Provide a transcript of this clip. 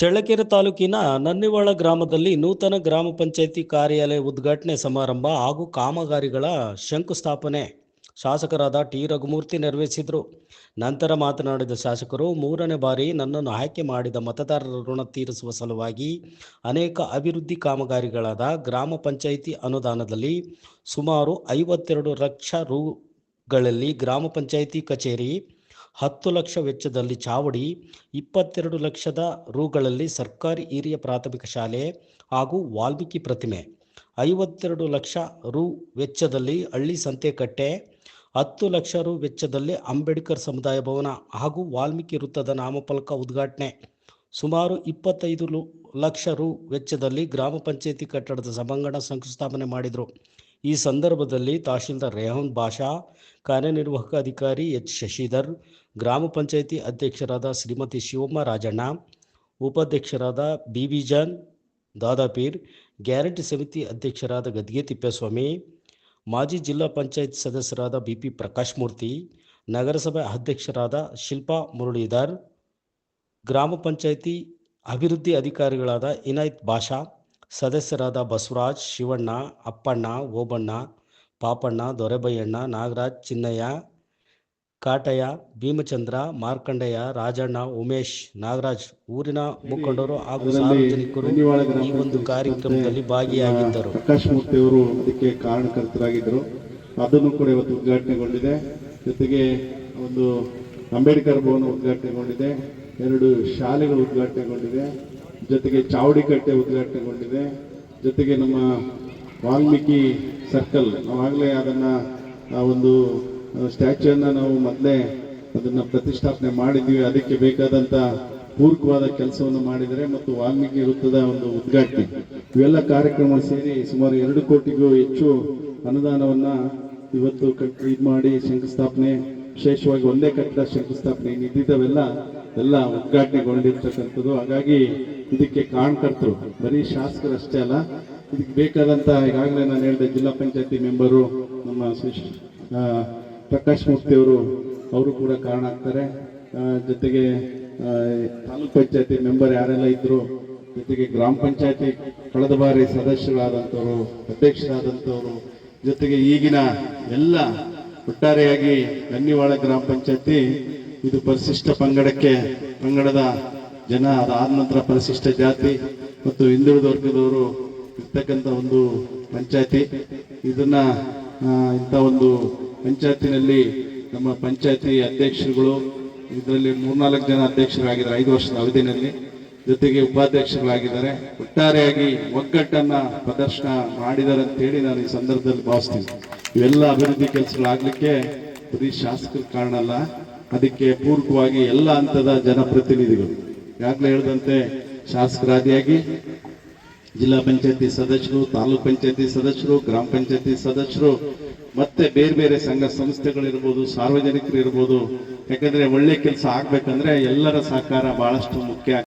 ಚಳ್ಳಕೆರೆ ತಾಲೂಕಿನ ನನ್ನಿವಾಳ ಗ್ರಾಮದಲ್ಲಿ ನೂತನ ಗ್ರಾಮ ಪಂಚಾಯಿತಿ ಕಾರ್ಯಾಲಯ ಉದ್ಘಾಟನೆ ಸಮಾರಂಭ ಹಾಗೂ ಕಾಮಗಾರಿಗಳ ಶಂಕುಸ್ಥಾಪನೆ. ಶಾಸಕರಾದ ಟಿ. ರಘುಮೂರ್ತಿ ನೆರವೇರಿಸಿದರು. ನಂತರ ಮಾತನಾಡಿದ ಶಾಸಕರು, ಮೂರನೇ ಬಾರಿ ನನ್ನನ್ನು ಆಯ್ಕೆ ಮಾಡಿದ ಮತದಾರರ ಋಣ ತೀರಿಸುವ ಸಲುವಾಗಿ ಅನೇಕ ಅಭಿವೃದ್ಧಿ ಕಾಮಗಾರಿಗಳಾದ ಗ್ರಾಮ ಪಂಚಾಯಿತಿ ಅನುದಾನದಲ್ಲಿ ಸುಮಾರು ಐವತ್ತೆರಡು ಲಕ್ಷ ರೂಗಳಲ್ಲಿ ಗ್ರಾಮ ಪಂಚಾಯಿತಿ ಕಚೇರಿ ಹತ್ತು ಲಕ್ಷ ವೆಚ್ಚದಲ್ಲಿ ಚಾವಡಿ, ಇಪ್ಪತ್ತೆರಡು ಲಕ್ಷದ ರುಗಳಲ್ಲಿ ಸರ್ಕಾರಿ ಹಿರಿಯ ಪ್ರಾಥಮಿಕ ಶಾಲೆ ಹಾಗೂ ವಾಲ್ಮೀಕಿ ಪ್ರತಿಮೆ, ಐವತ್ತೆರಡು ಲಕ್ಷ ರು ವೆಚ್ಚದಲ್ಲಿ ಹಳ್ಳಿ ಸಂತೆಕಟ್ಟೆ, ಹತ್ತು ಲಕ್ಷ ರು ವೆಚ್ಚದಲ್ಲಿ ಅಂಬೇಡ್ಕರ್ ಸಮುದಾಯ ಭವನ ಹಾಗೂ ವಾಲ್ಮೀಕಿ ವೃತ್ತದ ನಾಮಫಲಕ ಉದ್ಘಾಟನೆ, ಸುಮಾರು ಇಪ್ಪತ್ತೈದು ಲಕ್ಷ ರು ವೆಚ್ಚದಲ್ಲಿ ಗ್ರಾಮ ಪಂಚಾಯಿತಿ ಕಟ್ಟಡದ ಸಭಾಂಗಣ ಶಂಕುಸ್ಥಾಪನೆ ಮಾಡಿದರು. ಈ ಸಂದರ್ಭದಲ್ಲಿ ತಹಶೀಲ್ದಾರ್ ರೇಹನ್ ಬಾಷಾ, ಕಾರ್ಯನಿರ್ವಾಹಕ ಅಧಿಕಾರಿ ಎಚ್ ಶಶಿಧರ್, ಗ್ರಾಮ ಪಂಚಾಯಿತಿ ಅಧ್ಯಕ್ಷರಾದ ಶ್ರೀಮತಿ ಶಿವಮ್ಮ ರಾಜಣ್ಣ, ಉಪಾಧ್ಯಕ್ಷರಾದ B B John, Dadapeer, guarantee ಸಮಿತಿ ಅಧ್ಯಕ್ಷರಾದ ಗದ್ಗೆ ತಿಪ್ಪೇಸ್ವಾಮಿ, ಮಾಜಿ ಜಿಲ್ಲಾ ಪಂಚಾಯತ್ ಸದಸ್ಯರಾದ ಬಿ ಪಿ ಪ್ರಕಾಶ್ ಮೂರ್ತಿ, ನಗರಸಭೆ ಅಧ್ಯಕ್ಷರಾದ ಶಿಲ್ಪಾ ಮುರಳೀಧರ್, ಗ್ರಾಮ ಪಂಚಾಯಿತಿ ಅಭಿವೃದ್ಧಿ ಅಧಿಕಾರಿಗಳಾದ ಇನಾಯತ್ ಬಾಷಾ ಸದಸ್ಯರಾದ ಬಸವರಾಜ್ ಶಿವಣ್ಣ ಅಪ್ಪಣ್ಣ ಓಬಣ್ಣ ಪಾಪಣ್ಣ ದೊರೆಬಯ್ಯಣ್ಣ ನಾಗರಾಜ್ ಚಿನ್ನಯ್ಯ ಕಾಟಯ್ಯ ಭೀಮಚಂದ್ರ ಮಾರ್ಕಂಡಯ್ಯ ರಾಜಣ್ಣ ಉಮೇಶ್ ನಾಗರಾಜ್ ಊರಿನ ಮುಖಂಡರು ಹಾಗೂ ಸಾರ್ವಜನಿಕರು ಈ ಒಂದು ಕಾರ್ಯಕ್ರಮದಲ್ಲಿ ಭಾಗಿಯಾಗಿದ್ದರು. ಪ್ರಕಾಶ್ ಮೂರ್ತಿ ಅವರು ಅದಕ್ಕೆ ಕಾರಣಕರ್ತರಾಗಿದ್ದರು. ಅದನ್ನು ಕೂಡ ಇವತ್ತು ಉದ್ಘಾಟನೆಗೊಂಡಿದೆ. ಜೊತೆಗೆ ಒಂದು ಅಂಬೇಡ್ಕರ್ ಭವನ ಉದ್ಘಾಟನೆಗೊಂಡಿದೆ. ಎರಡು ಶಾಲೆಗಳು ಉದ್ಘಾಟನೆಗೊಂಡಿದೆ. ಜೊತೆಗೆ ಚಾವಡಿ ಕಟ್ಟೆ ಉದ್ಘಾಟನೆಗೊಂಡಿದೆ. ಜೊತೆಗೆ ನಮ್ಮ ವಾಲ್ಮೀಕಿ ಸರ್ಕಲ್, ನಾವಾಗಲೇ ಅದನ್ನು, ಆ, ಒಂದು ಸ್ಟ್ಯಾಚ್ಯೂನ ನಾವು ಮೊದಲೇ ಅದನ್ನು ಪ್ರತಿಷ್ಠಾಪನೆ ಮಾಡಿದ್ವಿ ಅದಕ್ಕೆ ಬೇಕಾದಂಥ ಪೂರಕವಾದ ಕೆಲಸವನ್ನು ಮಾಡಿದರೆ ಮತ್ತು ವಾಲ್ಮೀಕಿ ವೃತ್ತದ ಒಂದು ಉದ್ಘಾಟನೆ. ಇವೆಲ್ಲ ಕಾರ್ಯಕ್ರಮ ಸೇರಿ ಸುಮಾರು ಎರಡು ಕೋಟಿಗೂ ಹೆಚ್ಚು ಅನುದಾನವನ್ನು ಇವತ್ತು ಕಟ್- ಇದು ಮಾಡಿ ಶಂಕುಸ್ಥಾಪನೆ, ವಿಶೇಷವಾಗಿ ಒಂದೇ ಕಟ್ಟಡ ಶಂಕುಸ್ಥಾಪನೆ ಇದ್ದಿದ್ದವೆಲ್ಲ ಎಲ್ಲ ಉದ್ಘಾಟನೆಗೊಂಡಿರ್ತಕ್ಕಂಥದ್ದು. ಹಾಗಾಗಿ ಇದಕ್ಕೆ ಕಾರಣಕರ್ತರು ಬರೀ ಶಾಸಕರಷ್ಟೇ ಅಲ್ಲ, ಇದಕ್ಕೆ ಬೇಕಾದಂತ ಈಗಾಗಲೇ ನಾನು ಹೇಳಿದೆ ಜಿಲ್ಲಾ ಪಂಚಾಯತಿ ಮೆಂಬರು ನಮ್ಮ ಪ್ರಕಾಶ್ ಮೂರ್ತಿ ಅವರು ಕೂಡ ಕಾರಣ ಆಗ್ತಾರೆ. ಜೊತೆಗೆ ತಾಲೂಕ್ ಪಂಚಾಯತಿ ಮೆಂಬರ್ ಯಾರೆಲ್ಲ ಇದ್ರು, ಜೊತೆಗೆ ಗ್ರಾಮ ಪಂಚಾಯತಿ ಕಳೆದ ಬಾರಿ ಸದಸ್ಯರಾದಂಥವ್ರು, ಅಧ್ಯಕ್ಷರಾದಂಥವ್ರು, ಜೊತೆಗೆ ಈಗಿನ ಎಲ್ಲ ಒಟ್ಟಾರೆಯಾಗಿ ಗನ್ನಿವಾಳ ಗ್ರಾಮ ಪಂಚಾಯತಿ ಇದು ಪರಿಶಿಷ್ಟ ಪಂಗಡಕ್ಕೆ, ಪಂಗಡದ ಜನ ಅದಾದ ನಂತರ ಪರಿಶಿಷ್ಟ ಜಾತಿ ಮತ್ತು ಹಿಂದುಳಿದ ವರ್ಗದವರು ಇರ್ತಕ್ಕಂಥ ಒಂದು ಪಂಚಾಯತಿ. ಇದನ್ನ ಇಂಥ ಒಂದು ಪಂಚಾಯತಿನಲ್ಲಿ ನಮ್ಮ ಪಂಚಾಯತಿ ಅಧ್ಯಕ್ಷರುಗಳು, ಇದರಲ್ಲಿ ಮೂರ್ನಾಲ್ಕು ಜನ ಅಧ್ಯಕ್ಷರಾಗಿದ್ದಾರೆ, ಐದು ವರ್ಷದ ಅವಧಿನಲ್ಲಿ. ಜೊತೆಗೆ ಉಪಾಧ್ಯಕ್ಷರಾಗಿದ್ದಾರೆ ಒಟ್ಟಾರೆಯಾಗಿ ಒಗ್ಗಟ್ಟನ್ನ ಪ್ರದರ್ಶನ ಮಾಡಿದ್ದಾರೆ ಅಂತೇಳಿ ನಾನು ಈ ಸಂದರ್ಭದಲ್ಲಿ ಭಾವಿಸ್ತೀನಿ. ಇವೆಲ್ಲ ಅಭಿವೃದ್ಧಿ ಕೆಲಸಗಳಾಗಲಿಕ್ಕೆ ಬರೀ ಶಾಸಕರ ಕಾರಣ ಅಲ್ಲ. ಅದಕ್ಕೆ ಪೂರಕವಾಗಿ ಎಲ್ಲ ಹಂತದ ಜನಪ್ರತಿನಿಧಿಗಳು. ಈಗಾಗಲೇ ಹೇಳಿದಂತೆ ಶಾಸಕರಾದಿಯಾಗಿ ಜಿಲ್ಲಾ ಪಂಚಾಯತಿ ಸದಸ್ಯರು, ತಾಲೂಕ್ ಪಂಚಾಯತಿ ಸದಸ್ಯರು, ಗ್ರಾಮ ಪಂಚಾಯತಿ ಸದಸ್ಯರು, ಮತ್ತೆ ಬೇರೆ ಬೇರೆ ಸಂಘ ಸಂಸ್ಥೆಗಳಿರ್ಬೋದು ಸಾರ್ವಜನಿಕರು ಇರ್ಬೋದು ಯಾಕಂದ್ರೆ ಒಳ್ಳೆ ಕೆಲಸ ಆಗ್ಬೇಕಂದ್ರೆ ಎಲ್ಲರ ಸಹಕಾರ ಬಹಳಷ್ಟು ಮುಖ್ಯ